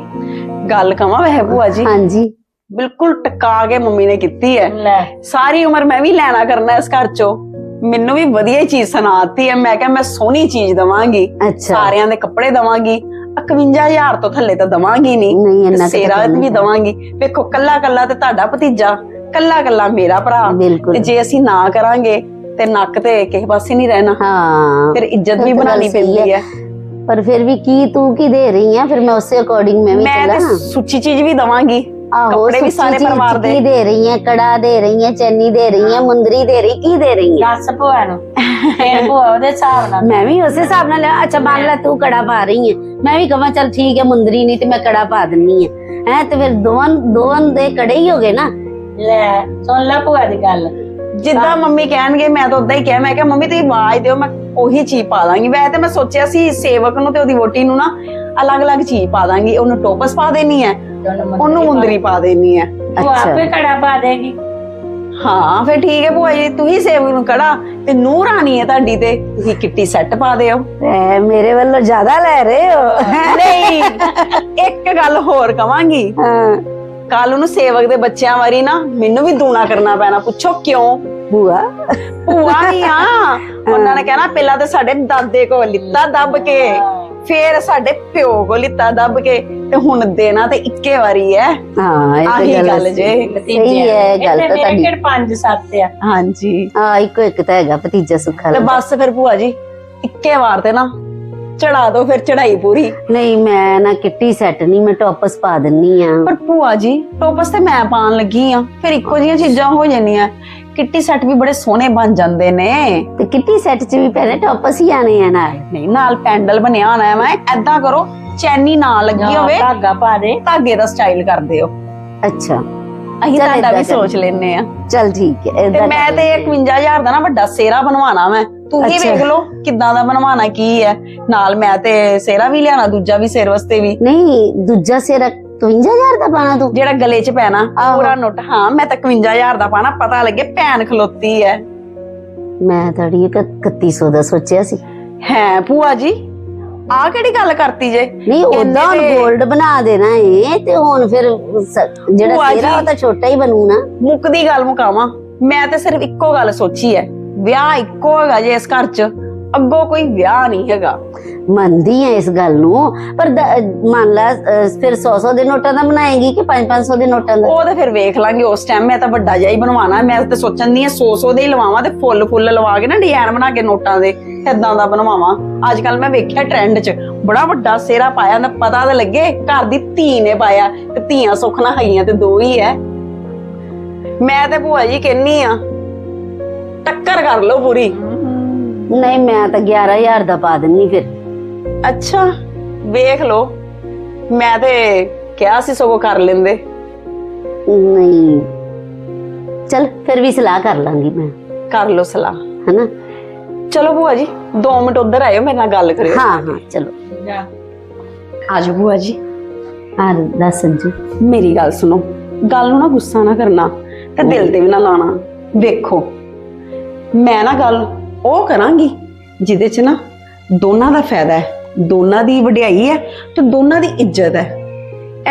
ਗੱਲ ਕਵਾਂ ਵਹਿ ਭੂਆ ਜੀ? ਹਾਂਜੀ। ਬਿਲਕੁਲ ਟਕਾ ਕੇ ਮੰਮੀ ਨੇ ਕੀਤੀ ਹੈ। ਲੈ। ਸਾਰੀ ਉਮਰ ਮੈਂ ਵੀ ਲੈਣਾ ਕਰਨਾ ਇਸ ਘਰ ਚੋਂ। ਮੈਨੂੰ ਵੀ ਵਧੀਆ ਚੀਜ਼ ਸੁਣਾਤੀ ਹੈ। ਮੈਂ ਕਿਹਾ ਮੈਂ ਸੋਹਣੀ ਚੀਜ਼ ਦਵਾਂਗੀ। ਅੱਛਾ। ਸਾਰਿਆਂ ਦੇ ਕੱਪੜੇ ਦਵਾਂਗੀ। 51000 ਤੋਂ ਥੱਲੇ ਤਾਂ ਦਵਾਂਗੀ ਨਹੀਂ, ਨਹੀਂ ਇੰਨਾ ਸੇਰਾ ਵੀ ਦਵਾਂਗੀ। ਵੇਖੋ ਕੱਲਾ ਕੱਲਾ ਤੇ ਤੁਹਾਡਾ ਭਤੀਜਾ ਕੱਲਾ ਕੱਲਾ ਮੇਰਾ ਭਰਾ। ਤੇ ਜੇ ਅਸੀਂ ਨਾ ਕਰਾਂਗੇ ਤੇ ਨੱਕ ਤੇ ਕਿਸੇ ਪਾਸੇ ਨਹੀਂ ਰਹਿਣਾ। ਹਾਂ ਫਿਰ ਇੱਜ਼ਤ ਵੀ ਸਹੀ ਪੈਂਦੀ ਹੈ। ਪਰ ਫਿਰ ਵੀ ਕੀ ਤੂੰ ਕੀ ਦੇ ਰਹੀ ਆ? ਫਿਰ ਮੈਂ ਉਸੇ ਅਕੋਰਡਿੰਗ ਮੈਂ ਵੀ ਮੈਂ ਚੱਲਾਂ। ਤੇ ਸੁੱਚੀ ਚੀਜ਼ ਵੀ ਦਵਾਂਗੀ। ਕੱਪੜੇ ਵੀ ਸਾਰੇ ਪਰਿਵਾਰ ਦੇ। ਕੀ ਦੇ ਰਹੀ ਆ ਕੜਾ ਦੇ ਰਹੀ ਆ ਚੈਨੀ ਦੇ ਰਹੀ ਆ ਮੁੰਦਰੀ ਦੇ ਰਹੀ ਕੀ ਦੇ ਰਹੀ ਆ? ਦੱਸ ਭੂਆ ਨੂੰ। ਫੇਰ ਭੂਆ ਉਹਦੇ ਹਿਸਾਬ ਨਾਲ। ਮੈਂ ਵੀ ਉਸੇ ਹਿਸਾਬ ਨਾਲ ਲਿਆ- ਅੱਛਾ ਮੰਨ ਲੈ ਤੂੰ ਕੜਾ ਪਾ ਰਹੀ ਹੈ ਮੈਂ ਵੀ ਕਹਾਂ ਚੱਲ ਠੀਕ ਹੈ ਮੁੰਦਰੀ ਨਹੀਂ ਤੇ ਮੈਂ ਕੜਾ ਪਾ ਦਿੰਨੀ ਆ। ਹੈ ਤੇ ਫਿਰ ਦੋਵਾਂ ਦੋਵਾਂ ਦੇ ਕੜੇ ਹੀ ਹੋ ਗਏ ਨਾ? ਲੈ ਸੁਣ ਲੈ ਭੂਆ ਦੀ ਗੱਲ। ਜਿੱਦਾਂ ਮੰਮੀ ਕਹਿਣਗੇ ਮੈਂ ਤਾਂ ਉਦਾਂ ਹੀ ਕਿਹਾ ਮੈਂ ਕਿਹਾ ਮੰਮੀ ਤੁਸੀਂ ਆਵਾਜ਼ ਦਿਓ ਮੈਂ ਉਹੀ ਚੀਜ਼ ਪਾ ਦਾਂਗੀ। ਵੈਸੇ ਤੇ ਮੈਂ ਸੋਚਿਆ ਸੀ ਸੇਵਕ ਨੂੰ ਤੇ ਉਹਦੀ ਵੋਟੀ ਨੂੰ ਨਾ ਅਲੱਗ-ਅਲੱਗ ਚੀਜ਼ ਪਾ ਦਾਂਗੀ ਉਹਨੂੰ ਟੋਪਸ ਪਾ ਦੇਣੀ ਹੈ ਉਹਨੂੰ ਮੁੰਦਰੀ ਪਾ ਦੇਣੀ ਹੈ ਭੂਆ ਅੱਛਾ। ਆਪੇ ਕੜਾ ਪਾ ਦੇਗੀ। ਹਾਂ ਫਿਰ ਠੀਕ ਹੈ ਭੂਆ ਜੀ ਤੁਸੀਂ ਸੇਵਕ ਨੂੰ ਕੜਾ ਤੇ ਨੂੰਹ ਰਾਣੀ ਹੈ ਤੁਹਾਡੀ ਤੇ ਤੁਸੀਂ ਕਿੱਟੀ ਸੈੱਟ ਪਾ ਦਿਓ। ਐ ਮੇਰੇ ਵੱਲੋਂ ਜ਼ਿਆਦਾ ਲੈ ਰਹੇ ਹੋ। ਨਹੀਂ ਇੱਕ ਗੱਲ ਹੋਰ ਕਵਾਂਗੀ। ਹਾਂ। ਕੱਲ ਨੂੰ ਸੇਵਕ ਦੇ ਬੱਚਿਆਂ ਵਾਰੀ ਨਾ ਮੈਨੂੰ ਵੀ ਦੂਣਾ ਕਰਨਾ ਪੈਣਾ ਪੁੱਛੋ ਕਿਉਂ? ਬੂਆ ਭੂਆ ਹੀ। ਆ ਉਹਨਾਂ ਨੇ ਕਹਿਣਾ ਪਹਿਲਾਂ ਤਾਂ ਸਾਡੇ ਦਾਦੇ ਕੋਲ ਲਿੱਤਾ ਦੱਬ ਕੇ। ਫੇਰ ਸਾਡੇ ਪਿਓ ਕੋਲ ਲਿੱਤਾ ਦੱਬ ਕੇ ਤੇ ਹੁਣ ਦੇਣਾ ਤੇ ਇੱਕੇ ਵਾਰੀ ਹੈ ਹਾਂ ਇਹ ਤਾਂ ਗੱਲ ਜੇ। ਸਹੀ ਹੈ ਗੱਲ ਤਾਂ ਤੁਹਾਡੀ। ਕਿਹੜ ਪੰਜ ਸੱਤ ਆ? ਹਾਂਜੀ। ਹਾਂ ਇੱਕੋ ਇੱਕ ਤਾਂ ਹੈਗਾ ਭਤੀਜਾ ਸੁੱਖਾ ਤੇ ਲੱਗਦਾ। ਬਸ ਫਿਰ ਭੂਆ ਜੀ ਇੱਕੇ ਵਾਰ ਤੇ ਨਾ ਚੜਾ ਦੋ ਫਿਰ ਚੜਾਈ ਪੂਰੀ। ਨਹੀਂ ਮੈਂ ਨਾ ਕਿੱਟੀ ਸੈੱਟ ਨਹੀਂ ਮੈਂ ਟੌਪਸ ਪਾ ਦਿੰਨੀ ਆ। ਪਰ ਭੂਆ ਜੀ ਟੋਪਸ ਤੇ ਮੈਂ ਪਾਣ ਲੱਗੀ ਆ ਫਿਰ ਇੱਕੋ ਜਿਹੀਆਂ ਚੀਜ਼ਾਂ ਹੋ ਜਾਂਦੀਆਂ। ਕਿੱਟੀ ਸੈੱਟ ਵੀ ਬੜੇ ਸੋਹਣੇ ਬਣ ਜਾਂਦੇ ਨੇ। ਤੇ ਕਿੱਟੀ ਸੈੱਟ 'ਚ ਵੀ ਪਹਿਲੇ ਟੌਪਸ ਹੀ ਆਣੇ ਆ ਨਾਲ। ਨਹੀਂ ਨਾਲ ਪੈਂਡਲ ਬਣਿਆ ਹੈ ਮੈਂ। ਐਦਾਂ ਕਰੋ ਚੈਨੀ ਨਾ ਲੱਗੀ ਹੋਵੇ ਧਾਗਾ ਪਾ ਦੇ। ਧਾਗੇ ਦਾ ਸਟਾਈਲ ਕਰ ਦਿਓ। ਅੱਛਾ। ਅਸੀਂ ਚੱਲ ਤੁਹਾਡਾ ਵੀ ਏਦਾਂ ਸੋਚ ਲੈਨੇ ਆ ਚਲ ਠੀਕ ਹੈ ਤੇ ਏਦਾਂ ਮੈਂ ਕਰ ਤੇ ਲੈਂਦੇ 51000 ਦਾ ਨਾ ਵੱਡਾ ਸੇਰਾ ਬਣਵਾਣਾ ਮੈਂ। ਤੂੰ ਹੀ ਅੱਛਾ। ਵੇਖ ਲਓ ਕਿੱਦਾਂ ਦਾ ਬਣਵਾਣਾ ਕੀ ਹੈ। ਨਾਲ ਮੈਂ ਤੇ ਸੇਰਾ ਵੀ ਲਿਆਣਾ ਦੂਜਾ ਵੀ ਸਿਰ ਵਾਸਤੇ ਵੀ। ਨਹੀਂ ਦੂਜਾ ਸਿਰ 51000 ਦਾ ਪਾਣਾ ਤੂੰ? ਜਿਹੜਾ ਗਲੇ 'ਚ ਪੈਣਾ ਆਹੋ। ਪੂਰਾ ਨੋਟ। ਹਾਂ ਮੈਂ ਤਾਂ 51000 ਦਾ ਪਾਣਾ ਪਤਾ ਲੱਗੇ ਭੈਣ ਖਲੋਤੀ ਹੈ ਮੈਂ ਤੁਹਾਡੀ 3100 ਦਾ ਸੋਚਿਆ ਸੀ। ਹੈ ਭੂਆ ਜੀ ਆ ਕਿਹੜੀ ਗੱਲ ਕਰਤੀ ਜੇ? ਨਹੀਂ ਕਹਿੰਦੇ ਉਹਦਾ ਹੁਣ ਤੇ- 골ਡ ਬਣਾ ਦੇਣਾ ਏ ਤੇ ਹੁਣ ਫਿਰ ਸ- ਜਿਹੜਾ ਆ ਉਹ। ਤਾਂ ਛੋਟਾ ਹੀ ਬਣੂ ਨਾ। ਮੁੱਕਦੀ ਗੱਲ ਮੁਕਾਵਾਂ। ਮੈਂ ਤੇ ਸਿਰਫ ਇੱਕੋ ਗੱਲ ਸੋਚੀ ਹੈ ਵਿਆਹ ਇੱਕੋ ਹੈਗਾ ਜੇ ਇਸ ਘਰ 'ਚ। ਅੱਗੋਂ ਕੋਈ ਵਿਆਹ ਨਹੀਂ ਹੈਗਾ। ਮੰਨਦੀ ਆ ਇਸ ਗੱਲ ਨੂੰ ਪਰ ਦ- ਮੰਨ ਲਾ ਅਹ, ਫਿਰ 100-100 ਦੇ ਨੋਟਾਂ ਦਾ ਬਣਾਏਗੀ ਕਿ 5-500 ਦੇ ਨੋਟਾਂ ਦਾ? ਉਹ ਤੇ ਫਿਰ ਵੇਖ ਲਾਂਗੇ ਉਸ ਟਾਈਮ ਮੈਂ ਤਾਂ ਵੱਡਾ ਜਿਹਾ ਹੀ ਬਣਵਾਣਾ ਮੈਂ ਤੇ ਸੋਚਣ ਦੀ 100 100 ਦੇ ਹੀ ਲਵਾਵਾਂ ਤੇ ਫੁੱਲ ਫੁੱਲ ਲਵਾ ਕੇ ਨਾ ਡਿਜ਼ਾਈਨ ਬਣਾ ਕੇ ਨੋਟਾਂ ਦੇ ਏਦਾਂ ਦਾ ਬਣਵਾਵਾਂ। ਅੱਜ ਕੱਲ ਮੈਂ ਵੇਖਿਆ ਟ੍ਰੈਂਡ 'ਚ ਬੜਾ ਵੱਡਾ ਸੇਰਾ ਪਾਇਆ ਨਾ ਪਤਾ ਤਾਂ ਲੱਗੇ ਘਰ ਦੀ ਧੀ ਨੇ ਪਾਇਆ ਤੇ ਧੀਆਂ ਸੁੱਖ ਨਾ ਹੈਗੀਆਂ ਤੇ ਦੋ ਹੀ ਐ। ਮੈਂ ਤੇ ਭੂਆ ਜੀ ਕਹਿੰਨੀ ਆ ਟੱਕਰ ਕਰ ਲਓ ਪੂਰੀ। ਨਹੀਂ ਮੈਂ ਤਾਂ 11000 ਦਾ ਪਾ ਦਿੰਨੀ ਫਿਰ ਅੱਛਾ ਵੇਖ ਲਓ ਮੈਂ ਤੇ ਕਿਹਾ ਸੀ ਸਗੋਂ ਕਰ ਲੈਂਦੇ ਨਹੀਂ ਚਲ ਫਿਰ ਵੀ ਸਲਾਹ ਕਰ ਲਾਂਗੀ ਮੈਂ ਕਰ ਲਓ ਸਲਾਹ ਹਨਾ ਚਲੋ ਭੂਆ ਜੀ 2 ਮਿੰਟ ਉੱਧਰ ਆਇਓ ਮੇਰੇ ਨਾਲ ਗੱਲ ਕਰਿਓ ਹਾਂ ਹਾਂ ਚਲੋ ਆਜੋ ਭੂਆ ਜੀ ਹਾਂ ਦੱਸ ਸੰਜੂ ਮੇਰੀ ਗੱਲ ਸੁਣੋ ਗੱਲ ਨੂੰ ਨਾ ਗੁੱਸਾ ਨਾ ਕਰਨਾ ਤੇ ਦਿਲ ਤੇ ਵੀ ਨਾ ਲਾਣਾ ਵੇਖੋ ਮੈਂ ਨਾ ਗੱਲ ਉਹ ਕਰਾਂਗੀ ਜਿਹਦੇ 'ਚ ਨਾ ਦੋਨਾਂ ਦਾ ਫਾਇਦਾ ਹੈ ਦੋਨਾਂ ਦੀ ਵਡਿਆਈ ਹੈ ਤੇ ਦੋਨਾਂ ਦੀ ਇੱਜ਼ਤ ਹੈ।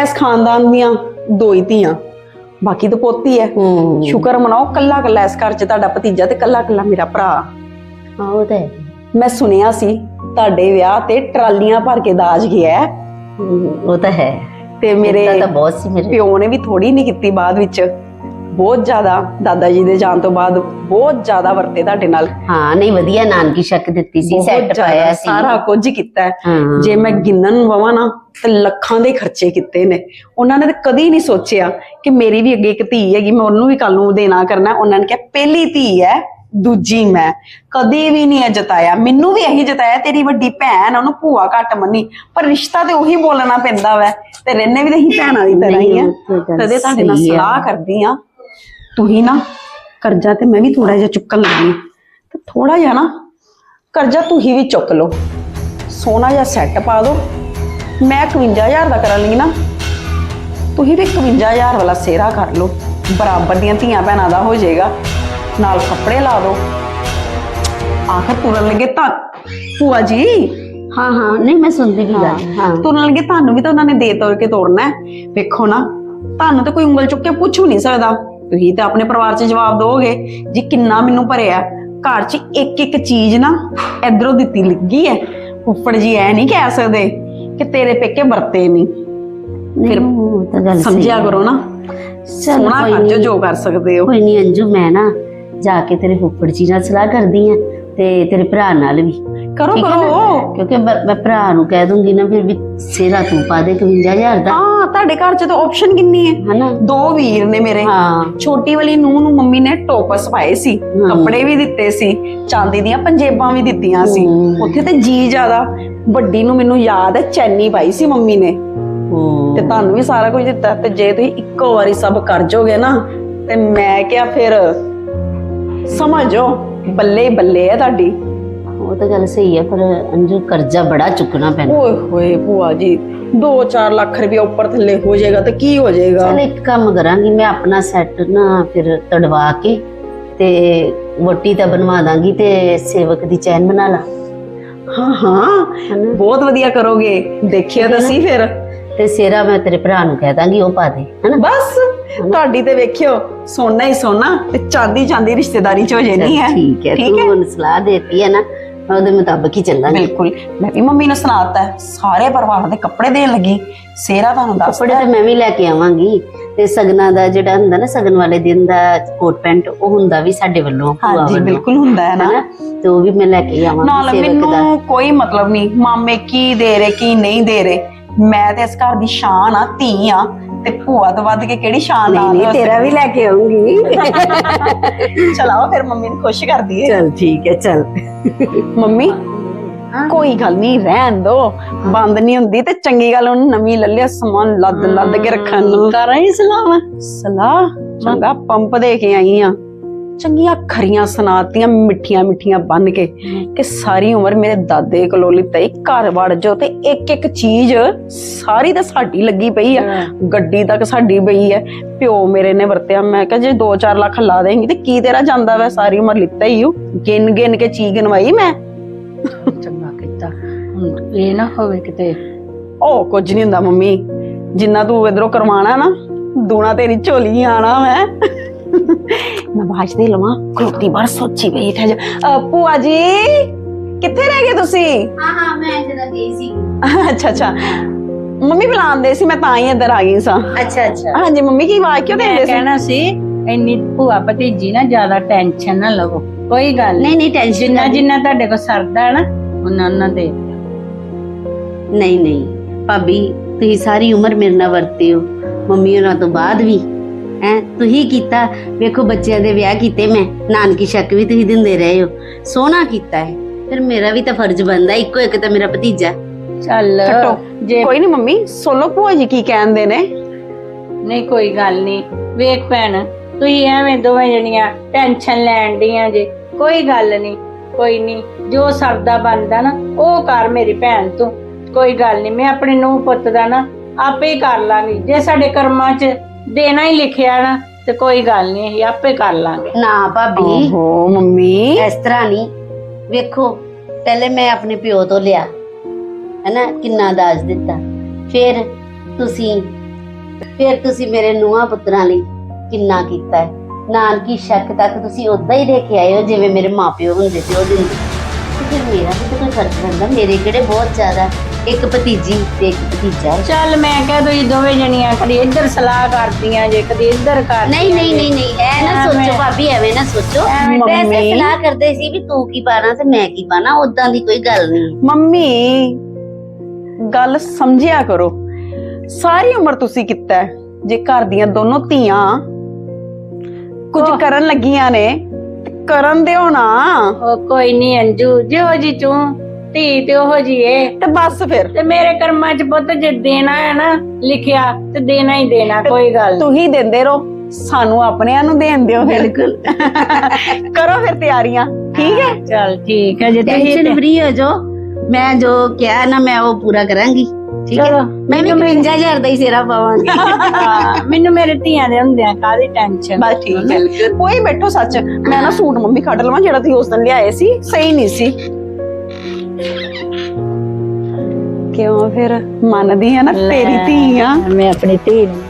ਇਸ ਖਾਨਦਾਨ ਦੀਆਂ ਦੋ ਹੀ ਧੀਆਂ ਬਾਕੀ ਤਾਂ ਪੋਤੀ ਹੈ। ਹੂੰ। ਸ਼ੁਕਰ ਮਨਾਓ ਕੱਲਾ ਕੱਲਾ ਇਸ ਘਰ 'ਚ ਤੁਹਾਡਾ ਭਤੀਜਾ ਤੇ ਕੱਲਾ ਕੱਲਾ ਮੇਰਾ ਭਰਾ। ਹਾਂ ਉਹ ਤਾਂ ਹੈ। ਮੈਂ ਸੁਣਿਆ ਸੀ ਤੁਹਾਡੇ ਵਿਆਹ ਤੇ ਟਰਾਲੀਆਂ ਭਰ ਕੇ ਦਾਜ ਗਿਆ ਹੈ। ਉਹ ਤਾਂ ਹੈ। ਤੇ ਮੇਰੇ ਮੇਰੇ ਤਾਂ ਬਹੁਤ ਸੀ ਮੇਰੇ। ਪਿਓ ਨੇ ਵੀ ਥੋੜੀ ਨਹੀਂ ਕੀਤੀ ਬਾਅਦ ਵਿੱਚ। ਬਹੁਤ ਜ਼ਿਆਦਾ ਦਾਦਾ ਜੀ ਦੇ ਜਾਣ ਤੋਂ ਬਾਅਦ ਬਹੁਤ ਜ਼ਿਆਦਾ ਵਰਤੇ ਤੁਹਾਡੇ ਨਾਲ। ਹਾਂ ਨਹੀਂ ਵਧੀਆ ਨਾਨਕੀ ਸ਼ੱਕ ਦਿੱਤੀ ਸੀ ਸੈੱਟ ਪਾਇਆ ਸੀ। ਸਾਰਾ ਕੁਝ ਕੀਤਾ ਜੇ ਮੈਂ ਗਿਣਨ ਵਵਾਂ ਨਾ ਤੇ ਲੱਖਾਂ ਦੇ ਖਰਚੇ ਕੀਤੇ ਨੇ। ਉਹਨਾਂ ਨੇ ਕਦੀ ਨਹੀਂ ਸੋਚਿਆ ਕਿ ਮੇਰੀ ਵੀ ਅੱਗੇ ਇੱਕ ਧੀ ਹੈਗੀ ਮੈਂ ਉਹਨੂੰ ਵੀ ਕੱਲ ਨੂੰ ਦੇਣਾ ਕਰਨਾ ਉਹਨਾਂ ਨੇ ਕਿਹਾ ਪਹਿਲੀ ਧੀ ਹੈ ਦੂਜੀ ਮੈਂ। ਕਦੇ ਵੀ ਨਹੀਂ ਜਤਾਇਆ। ਮੈਨੂੰ ਵੀ ਇਹੀ ਜਤਾਇਆ ਤੇਰੀ ਵੱਡੀ ਭੈਣ ਉਹਨੂੰ ਭੂਆ ਘੱਟ ਮੰਨੀ। ਪਰ ਰਿਸ਼ਤਾ ਤੇ ਉਹੀ ਬੋਲਣਾ ਪੈਂਦਾ ਵੈ। ਤੇ ਰਹਿੰਨੇ ਵੀ ਤਾਂ ਅਸੀਂ ਭੈਣਾਂ ਦੀ ਤਰ੍ਹਾਂ ਹੀ ਆ। ਨਹੀਂ, ਕਦੇ ਤੁਹਾਡੇ ਨਾਲ। ਸਲਾਹ ਕਰਦੀ ਆ ਤੁਸੀਂ ਨਾ ਕਰਜ਼ਾ ਤੇ ਮੈਂ ਵੀ ਥੋੜਾ ਜਿਹਾ ਚੁੱਕਣ ਲੱਗੀ ਤੇ ਥੋੜਾ ਜਿਹਾ ਨਾ ਕਰਜ਼ਾ ਤੁਸੀਂ ਵੀ ਚੁੱਕ ਲਓ। ਸੋਨਾ ਜਿਹਾ ਸੈੱਟ ਪਾ ਦਿਓ ਮੈਂ 51000 ਦਾ ਕਰਨ ਲਈ ਨਾ। ਤੁਸੀਂ ਵੀ 51000 ਵਾਲਾ ਸੇਰਾ ਕਰ ਲਓ। ਬਰਾਬਰ ਦੀਆਂ ਧੀਆਂ ਭੈਣਾਂ ਦਾ ਹੋ ਜਾਏਗਾ। ਨਾਲ ਕੱਪੜੇ ਲਾ ਦਿਓ ਆਖਰ ਤੁਰਨ ਲੱਗੇ ਤਾਂ ਭੂਆ ਜੀ। ਹਾਂ ਹਾਂ ਨਹੀਂ ਮੈਂ ਸੁਣਦੀ ਵੀ ਗੱਲ ਹਾਂ ਤੁਰਨ ਲੱਗੇ ਤੁਹਾਨੂੰ ਵੀ ਤਾਂ ਉਹਨਾਂ ਨੇ ਦੇ ਤੋੜ ਕੇ ਤੋੜਨਾ ਹੈ। ਵੇਖੋ ਨਾ ਤੁਹਾਨੂੰ ਤਾਂ ਕੋਈ ਉਂਗਲ ਚੁੱਕ ਕੇ ਪੁੱਛ ਵੀ ਨਹੀਂ ਸਕਦਾ। ਤੁਸੀਂ ਤਾਂ ਆਪਣੇ ਪਰਿਵਾਰ 'ਚ ਜਵਾਬ ਦੋਗੇ ਜੀ ਕਿੰਨਾ ਮੈਨੂੰ ਭਰਿਆ। ਘਰ 'ਚ ਇੱਕ ਇੱਕ ਚੀਜ਼ ਨਾ ਇਧਰੋਂ ਦਿੱਤੀ ਲੱਗੀ ਹੈ ਉੱਪਰ ਜੀ ਐ ਨਹੀਂ ਕਹਿ ਸਕਦੇ ਕਿ ਤੇਰੇ ਪੇਕੇ ਵਰਤੇ ਨਹੀਂ ਫਿਰ ਤਾਂ ਗੱਲ ਸਮਝਿਆ। ਕਰੋ ਨਾ। ਚੱਲ ਸੋਹਣਾ ਕੋਈ ਕਰ ਜੋ ਨੀ। ਜੋ ਕਰ ਸਕਦੇ ਹੋ। ਕੋਈ ਨਹੀਂ ਅੰਜੂ ਮੈਂ ਨਾ ਜਾ ਕੇ ਤੇਰੇ ਫੁੱਫੜ ਜੀ ਨਾਲ ਸਲਾਹ ਕਰਦੀ ਆ ਤੇ ਤੇਰੇ ਭਰਾ ਨਾਲ ਵੀ। ਕਰੋ ਠੀਕ ਹੈ ਨਾ? ਕਰੋ। ਕਿਉਂਕਿ ਮੈਂ ਮੈਂ ਭਰਾ ਨੂੰ ਕਹਿ ਦੂੰਗੀ ਨਾ ਫਿਰ ਵੀ ਸੇਰਾ ਤੂੰ ਪਾ ਦੇ 51000 ਦਾ। ਹਾਂ ਤੁਹਾਡੇ ਘਰ 'ਚ ਤਾਂ ਆਪਸ਼ਨ ਕਿੰਨੀ ਹੈ? ਹਨਾ? ਦੋ ਵੀਰ ਨੇ ਮੇਰੇ। ਹਾਂ। ਛੋਟੀ ਵਾਲੀ ਨੂੰਹ ਨੂੰ ਮੰਮੀ ਨੇ ਟੋਪਸ ਪਾਏ ਸੀ। ਕੱਪੜੇ ਵੀ ਦਿੱਤੇ ਸੀ ਚਾਂਦੀ ਦੀਆਂ ਪੰਜੇਬਾਂ ਵੀ ਦਿੱਤੀਆਂ ਸੀ। ਹਮ। ਉੱਥੇ ਤੇ ਜੀ ਜ਼ਿਆਦਾ। ਵੱਡੀ ਨੂੰ ਮੈਨੂੰ ਯਾਦ ਹੈ ਚੈਨੀ ਪਾਈ ਸੀ ਮੰਮੀ ਨੇ। ਤੇ ਤੁਹਾਨੂੰ ਵੀ ਸਾਰਾ ਕੁਝ ਦਿੱਤਾ। ਤੇ ਜੇ ਤੁਸੀਂ ਇੱਕੋ ਵਾਰੀ ਸਭ ਕਰ ਜੋਗੇ ਨਾ ਤੇ ਮੈਂ ਕਿਹਾ ਫਿਰ ਸਮਝੋ ਬੱਲੇ ਬੱਲੇ ਹੈ ਤੁਹਾਡੀ। ਉਹ ਤਾਂ ਗੱਲ ਸਹੀ ਹੈ ਪਰ ਅੰਜੂ ਕਰਜ਼ਾ ਬੜਾ ਚੁੱਕਣਾ ਪੈਣਾ ਓਏ ਹੋਏ ਭੂਆ ਜੀ 2-4 ਲੱਖ ਰੁਪਏ ਉੱਪਰ ਥੱਲੇ ਹੋ ਜਾਏਗਾ ਤੇ ਕੀ ਹੋ ਜਾਏਗਾ? ਚਲ ਇੱਕ ਕੰਮ ਕਰਾਂਗੀ ਮੈਂ ਆਪਣਾ ਸੈੱਟ ਨਾ ਫਿਰ ਤੜਵਾ ਕੇ ਤੇ ਵੋਟੀ ਤਾਂ ਬਣਵਾ ਦਾਂਗੀ ਤੇ ਸੇਵਕ ਦੀ ਚੈਨ ਬਣਾ ਲਾ। ਹਾਂ ਹਾਂ ਬਹੁਤ ਵਧੀਆ ਕਰੋਗੇ। ਦੇਖਿਆ ਤਾਂ ਸੀ ਫਿਰ। ਤੇ ਸੇਰਾ ਮੈਂ ਤੇਰੇ ਭਰਾ ਨੂੰ ਕਹਿ ਦਾਂਗੀ ਉਹ ਪਾ ਦੇ ਹਨਾ? ਬਸ। ਤੁਹਾਡੀ ਤੇ ਵੇਖਿਓ ਸੋਨਾ ਹੀ ਸੋਨਾ ਤੇ ਚਾਂਦੀ ਚਾਂਦੀ ਰਿਸ਼ਤੇਦਾਰੀ ਚ ਹੋ ਜਾਣੀ ਹੈ। ਠੀਕ ਹੈ ਤੂੰ ਹੁਣ ਸਲਾਹ ਦੇਤੀ ਹੈ ਨਾ ਮੈਂ ਉਹਦੇ ਮੁਤਾਬਕ ਹੀ ਚੱਲਾਂਗੀ। ਬਿਲਕੁਲ ਮੈਂ ਵੀ ਮੰਮੀ ਨੂੰ ਸੁਣਾਤਾ। ਸਾਰੇ ਪਰਿਵਾਰ ਦੇ ਕੱਪੜੇ ਦੇਣ ਲੱਗੀ ਸੇਰਾ ਤੁਹਾਨੂੰ ਦੱਸ ਕੱਪੜੇ ਤਾਂ ਮੈਂ ਵੀ ਲੈ ਕੇ ਆਵਾਂਗੀ ਤੇ ਸਗਨਾਂ ਦਾ ਜਿਹੜਾ ਹੁੰਦਾ ਨਾ ਸਗਨ ਵਾਲੇ ਦਿਨ ਦਾ ਕੋਟ ਪੈਂਟ ਉਹ ਹੁੰਦਾ ਵੀ ਸਾਡੇ ਵੱਲੋਂ ਹਾਂਜੀ ਬਿਲਕੁਲ ਹੁੰਦਾ ਹੈ ਨਾ। ਤੇ ਉਹ ਵੀ ਮੈਂ ਲੈ ਕੇ ਨਾਲ ਆਵਾਂਗੀ ਸੇਵਕ ਦਾ। ਮੈਨੂੰ ਕੋਈ ਮਤਲਬ ਨਹੀਂ ਮਾਮੇ ਕੀ ਦੇ ਰਹੇ ਕੀ ਨਹੀਂ ਦੇ ਰਹੇ। ਮੈਂ ਤੇ ਇਸ ਘਰ ਦੀ ਸ਼ਾਨ ਆ ਧੀ ਆ ਤੇ ਭੂਆ ਤੋਂ ਵੱਧ ਕੇ ਕਿਹੜੀ ਸ਼ਾਨ ਨਹੀਂ ਨਹੀਂ ਤੇਰਾ ਵੀ ਲੈ ਕੇ ਆਉਂਗੀ। ਚਲਾਓ ਫਿਰ ਮੰਮੀ ਨੂੰ ਖੁਸ਼ ਕਰ ਦਈਏ। ਚਲ ਠੀਕ ਹੈ ਚਲ। ਮੰਮੀ ਕੋਈ ਗੱਲ ਨਹੀਂ ਰਹਿਣ ਦੋ। ਬੰਦ ਨਹੀਂ ਹੁੰਦੀ ਤੇ ਚੰਗੀ ਗੱਲ ਉਹਨੂੰ ਨਵੀਂ ਲੈ ਲਿਆ ਸਮਾਨ ਲੱਦ ਲੱਦ ਕੇ ਰੱਖਣ ਨੂੰ। ਕਰਾਂ ਹੀ ਸਲਾਮ ਸਲਾਹ? ਚੰਗਾ ਪੰਪ ਦੇ ਕੇ ਆਈ ਆ। ਚੰਗੀਆਂ ਖਰੀਆਂ ਸੁਣਾਤੀਆਂ ਮਿੱਠੀਆਂ ਮਿੱਠੀਆਂ ਬੰਨ ਕੇ ਕਿ ਸਾਰੀ ਉਮਰ ਮੇਰੇ ਦਾਦੇ ਕੋਲੋਂ ਲਿੱਤਾ ਘਰ ਵੜ ਜੋ ਤੇ ਇੱਕ ਇੱਕ ਚੀਜ਼ ਸਾਰੀ ਤਾਂ ਸਾਡੀ ਲੱਗੀ ਪਈ ਆ। ਗੱਡੀ ਤੱਕ ਸਾਡੀ ਪਈ ਹੈ ਪਿਓ ਮੇਰੇ ਨੇ ਵਰਤਿਆ ਮੈਂ ਕਿਹਾ ਜੇ 2-4 ਲੱਖ ਲਾ ਦੇਂਗੀ ਤੇ ਕੀ ਤੇਰਾ ਜਾਂਦਾ ਵੈ? ਸਾਰੀ ਉਮਰ ਲਿੱਤਾ ਹੀ ਹੂੰ ਗਿਣ ਗਿਣ ਕੇ ਚੀਜ਼ ਗਿਣਵਾਈ ਮੈਂ। ਚੰਗਾ ਕੀਤਾ। ਇਹ ਨਾ ਹੋਵੇ ਕਿਤੇ। ਉਹ ਕੁਝ ਨਹੀਂ ਹੁੰਦਾ ਮੰਮੀ। ਜਿੰਨਾ ਤੂੰ ਇਧਰੋਂ ਕਰਵਾਣਾ ਨਾ ਦੂਣਾ ਤੇਰੀ ਝੋਲੀ ਆਣਾ ਮੈਂ। ਮੈਂ ਬਾਜ ਦੇ ਲਵਾਂ ਖਲੋਤੀ ਬਾਰ ਸੋਚੀ ਪਈ ਠਹਿ ਜਾ ਅ, ਭੂਆ ਜੀ ਕਿੱਥੇ ਰਹਿ ਗਏ ਤੁਸੀਂ ਹਾਂ ਹਾਂ ਮੈਂ ਜਰਾ ਗਈ ਸੀ ਅੱਛਾ ਅੱਛਾ ਮੰਮੀ ਬੁਲਾਉਂਦੇ ਸੀ ਮੈਂ ਤਾਂ ਹੀ ਇੱਧਰ ਆ ਗਈ ਸਾਂ ਅੱਛਾ ਅੱਛਾ ਹਾਂਜੀ ਮੰਮੀ ਕੀ ਆਵਾਜ਼ ਕਿਉਂ ਮੈਂ ਦਿੰਦੇ ਸੀ ਕਹਿਣਾ ਸੀ ਇੰਨੀ ਭੂਆ ਭਤੀਜੀ ਨਾ ਜ਼ਿਆਦਾ ਟੈਨਸ਼ਨ ਨਾ ਲਵੋ ਕੋਈ ਗੱਲ ਨਹੀਂ ਨਹੀਂ ਟੈਨਸ਼ਨ ਜਿੰਨਾ ਜਿੰਨਾ ਤੁਹਾਡੇ ਕੋਲ ਸਰਦਾ ਨਾ ਉਹਨਾਂ ਉਹਨਾਂ ਦੇ ਨਹੀਂ ਨਹੀਂ ਭਾਬੀ ਤੁਸੀਂ ਸਾਰੀ ਉਮਰ ਮੇਰੇ ਨਾਲ ਵਰਤੇ ਹੋ ਮੰਮੀ ਉਹਨਾਂ ਤੋਂ ਬਾਅਦ ਵੀ ਹੈ? ਤੁਸੀਂ ਕੀਤਾ। ਵੇਖੋ ਬੱਚਿਆਂ ਦੇ ਵਿਆਹ ਕੀਤੇ ਮੈਂ। ਨਾਨਕੀ ਸ਼ੱਕ ਵੀ ਤੁਸੀਂ ਦਿੰਦੇ ਰਹੇ ਹੋ। ਸੋਹਣਾ ਕੀਤਾ ਹੈ ਫਿਰ ਮੇਰਾ ਵੀ ਤਾਂ ਫਰਜ਼ ਬਣਦਾ ਇੱਕੋ ਇੱਕ ਤਾਂ ਮੇਰਾ ਭਤੀਜਾ। ਚੱਲ ਛੱਡੋ। ਜੇ ਕੋਈ ਨਹੀਂ ਮੰਮੀ ਸੋਲੋ ਭੂਆ ਜੀ ਕੀ ਕਹਿੰਦੇ ਨੇ? ਨਹੀਂ ਕੋਈ ਗੱਲ ਨਹੀਂ ਵੇਖ ਭੈਣ ਤੁਸੀਂ ਐਵੇਂ ਦੋਵੇਂ ਜਣੀਆਂ ਟੈਨਸ਼ਨ ਲੈਣ ਡੀਆਂ ਜੇ। ਕੋਈ ਗੱਲ ਨਹੀਂ ਕੋਈ ਨਹੀਂ ਜੋ ਸਰਦਾ ਬਣਦਾ ਨਾ ਉਹ ਕਰ ਮੇਰੀ ਭੈਣ ਤੂੰ। ਕੋਈ ਗੱਲ ਨਹੀਂ ਮੈਂ ਆਪਣੇ ਨੂੰਹ ਪੁੱਤ ਦਾ ਨਾ ਆਪੇ ਹੀ ਕਰ ਲਾਂਗੀ। ਜੇ ਸਾਡੇ ਕਰਮਾਂ 'ਚ ਦੇਣਾ ਹੀ ਲਿਖਿਆ ਨਾ ਤੇ ਕੋਈ ਗੱਲ ਨਹੀਂ ਅਸੀਂ ਆਪੇ ਕਰ ਲਾਂਗੇ। ਨਾ ਭਾਬੀ। ਓਹੋ ਮੰਮੀ। ਇਸ ਤਰ੍ਹਾਂ ਨਹੀਂ। ਵੇਖੋ ਪਹਿਲੇ ਮੈਂ ਆਪਣੇ ਪਿਓ ਤੋਂ ਲਿਆ। ਹੈਨਾ ਕਿੰਨਾ ਦਾਜ ਦਿੱਤਾ। ਫਿਰ ਤੁਸੀਂ ਫਿਰ ਤੁਸੀਂ ਮੇਰੇ ਨੂੰਹਾਂ ਪੁੱਤਰਾਂ ਲਈ ਕਿੰਨਾ ਕੀਤਾ ਹੈ। ਨਾਨਕੀ ਸ਼ੱਕ ਤੱਕ ਤੁਸੀਂ ਉਦਾਂ ਹੀ ਦੇ ਕੇ ਆਏ ਹੋ ਜਿਵੇਂ ਮੇਰੇ ਮਾਪਿਓ ਹੁੰਦੇ ਸੀ ਉਹ ਦਿਨ। ਤੇ ਫਿਰ ਮੇਰਾ ਵੀ ਤਾਂ ਕੋਈ ਫਰਜ਼ ਬਣਦਾ ਮੇਰੇ ਕਿਹੜੇ ਬਹੁਤ ਜ਼ਿਆਦਾ ਇੱਕ ਭਤੀਜੀ ਤੇ ਇੱਕ ਭਤੀਜਾ ਹੈ ਚੱਲ ਮੈਂ ਕਹਿ ਦੋ ਦੋਵੇਂ ਜਣੀਆਂ ਕਦੀ ਇੱਧਰ ਸਲਾਹ ਕਰਦੀਆਂ ਜੇ ਕਦੀ ਇੱਧਰ ਕਰ ਨਹੀਂ ਨਹੀਂ ਨਹੀਂ ਨਹੀਂ ਐ ਨਾ ਐਵੇਂ- ਸੋਚੋ ਭਾਬੀ ਐਵੇਂ ਨਾ ਸੋਚੋ ਐਵੇਂ ਵੈਸੇ। ਸਲਾਹ ਕਰਦੇ ਸੀ ਵੀ ਤੂੰ ਕੀ ਪਾਣਾ ਤੇ ਮੈਂ ਕੀ ਪਾਣਾ ਉਦਾਂ ਦੀ ਕੋਈ ਗੱਲ ਨਹੀਂ ਮੰਮੀ ਗੱਲ ਸਮਝਿਆ ਕਰੋ ਸਾਰੀ ਉਮਰ ਤੁਸੀਂ ਕੀਤਾ ਹੈ। ਜੇ ਘਰ ਦੀਆਂ ਦੋਨੋਂ ਧੀਆਂ ਕੁਝ ਉਹ। ਕਰਨ ਲੱਗੀਆਂ ਨੇ ਤੇ ਕਰਨ ਦਿਓ ਨਾ ਉਹ ਕੋਈ ਨਹੀਂ ਅੰਜੂ ਜਿਹੋ ਜੀ ਤੂੰ ਧੀ ਤੇ ਉਹੋ ਜੀ ਏ। ਤੇ ਬਸ ਫਿਰ। ਤੇ ਮੇਰੇ ਕਰਮਾਂ 'ਚ ਪੁੱਤ ਜੇ ਦੇਣਾ ਹੈ ਨਾ ਲਿਖਿਆ ਤੇ ਦੇਣਾ ਹੀ ਦੇਣਾ ਕੋਈ ਗੱਲ ਨੀ। ਤੁਸੀਂ ਦਿੰਦੇ ਰਹੋ। ਸਾਨੂੰ ਆਪਣਿਆਂ ਨੂੰ ਦੇਣ ਦਿਓ ਬਿਲਕੁਲ। ਕਰੋ ਫਿਰ ਤਿਆਰੀਆਂ। ਠੀਕ ਹੈ? ਚੱਲ ਠੀਕ ਹੈ ਜੇ ਤੁਸੀਂ ਟੈਨਸ਼ਨ ਫ੍ਰੀ ਹੋ ਜੋ ਮੈਂ ਜੋ ਕਿਹਾ ਨਾ ਮੈਂ ਉਹ ਪੂਰਾ ਕਰਾਂਗੀ। ਠੀਕ ਹੈ? ਚਲੋ, ਮੈਂ ਵੀ 51000 ਦਾ ਹੀ ਸੇਰਾ ਪਾਵਾਂਗੀ। ਹਾਂ, ਮੈਨੂੰ ਮੇਰੇ ਧੀਆਂ ਦੇ ਹੁੰਦਿਆਂ ਕਾਦੀ ਟੈਨਸ਼ਨ ਬਸ ਠੀਕ ਹੈ। ਕੋਈ ਬੈਠੋ ਸੱਚ। ਮੈਂ ਨਾ ਸੂਟ ਮੰਮੀ ਕੱਢ ਲਵਾਂ ਜਿਹੜਾ ਤੁਸੀਂ ਉਸ ਦਿਨ ਲਿਆਏ ਸੀ। ਸਹੀ ਨਹੀਂ ਸੀ। ਕਿਉਂ? ਫਿਰ ਮੰਨਦੀ ਹੈ ਨਾ ਤੇਰੀ ਧੀ ਆ। ਮੈਂ ਆਪਣੀ ਧੀ ਨੂੰ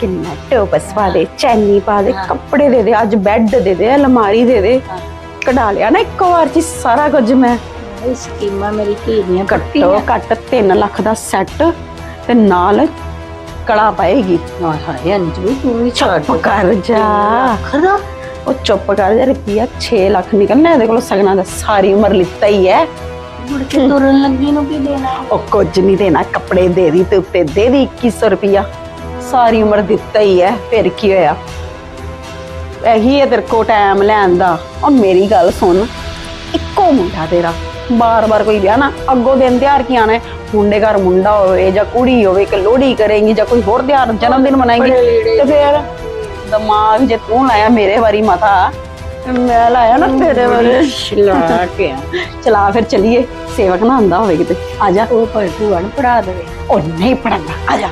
ਕਿੰਨਾ ਟੋਪਸ ਪਾ ਦੇ ਚੈਨੀ ਪਾ ਦੇ ਕੱਪੜੇ ਦੇ ਦੇ ਅੱਜ ਬੈੱਡ ਦੇ ਦੇ ਅਲਮਾਰੀ ਦੇ ਦੇ ਕਢਾ ਲਿਆ ਨਾ ਇੱਕੋ ਵਾਰ ਚ ਸਾਰਾ ਕੁਝ ਮੈਂ। ਸਕੀਮਾਂ ਮੇਰੀ ਧੀ ਦੀਆਂ ਘੱਟੋ ਘੱਟ 3 ਲੱਖ ਦਾ ਸੈੱਟ ਤੇ ਨਾਲ ਕੜਾ ਪਾਏਗੀ। ਹਾਏ ਹਾਏ ਅੰਜੂ ਤੂੰ ਵੀ ਚੁੱਪ ਕਰ ਜਾ। ਖਰਾ ਉਹ ਚੁੱਪ ਕਰ ਜਾ ਰੁਪਿਆ 6 ਲੱਖ ਨਿਕਲਣਾ ਇਹਦੇ ਕੋਲ ਸਗਣਾ ਦਾ ਸਾਰੀ ਉਮਰ ਲਿੱਤਾ ਹੀ ਹੈ। ਮੁੜ ਕੇ ਤੁਰਨ ਲੱਗੀ ਨੂੰ ਕੀ ਦੇਣਾ? ਉਹ ਕੁਝ ਨਹੀਂ ਦੇਣਾ ਕੱਪੜੇ ਦੇ ਦੀ ਤੇ ਉੱਤੇ ਦੇ ਦੀ 2100 ਰੁਪਿਆ ਸਾਰੀ ਉਮਰ ਦਿੱਤਾ ਹੀ ਹੈ ਫਿਰ ਕੀ ਹੋਇਆ? ਇਹੀ ਹੈ ਤੇਰੇ ਕੋ ਟਾਈਮ ਲੈਣ ਦਾ। ਉਹ ਮੇਰੀ ਗੱਲ ਸੁਣ ਇੱਕੋ ਮੁੰਡਾ ਤੇਰਾ। ਬਾਰ-ਬਾਰ ਕੋਈ ਵਿਆਹ ਨਾ ਅੱਗੋਂ ਦਿਨ ਤਿਉਹਾਰ ਕੀ ਆਣਾ? ਮੁੰਡੇ ਘਰ ਮੁੰਡਾ ਹੋਵੇ ਜਾਂ ਕੁੜੀ ਹੋਵੇ ਕਿ ਲੋਹੜੀ ਕਰੇਂਗੀ ਜਾਂ ਕੋਈ ਹੋਰ ਤਿਉਹਾਰ ਜਨਮ ਦਿਨ ਮਨਾਏਂਗੀ ਤੇ ਫਿਰ ਦਿਮਾਗ ਜੇ ਤੂੰ ਲਾਇਆ ਮੇਰੇ ਵਾਰੀ ਮਤਾ ਮੈਂ ਲਾਇਆ ਨਾ ਤੇਰੇ ਵਾਰੀ ਲਾ ਕੇ। ਚਲਾ ਫਿਰ ਚਲੀਏ। ਸੇਵਕ ਨਾ ਆਂਦਾ ਹੋਵੇ ਕਿਤੇ। ਆ ਜਾ। ਉਹ ਕੋਈ ਭੂਆ ਨੂੰ ਪੜਾ ਦੇਵੇ। ਉਹ ਨਹੀਂ ਪੜਨਾ ਆ ਜਾ।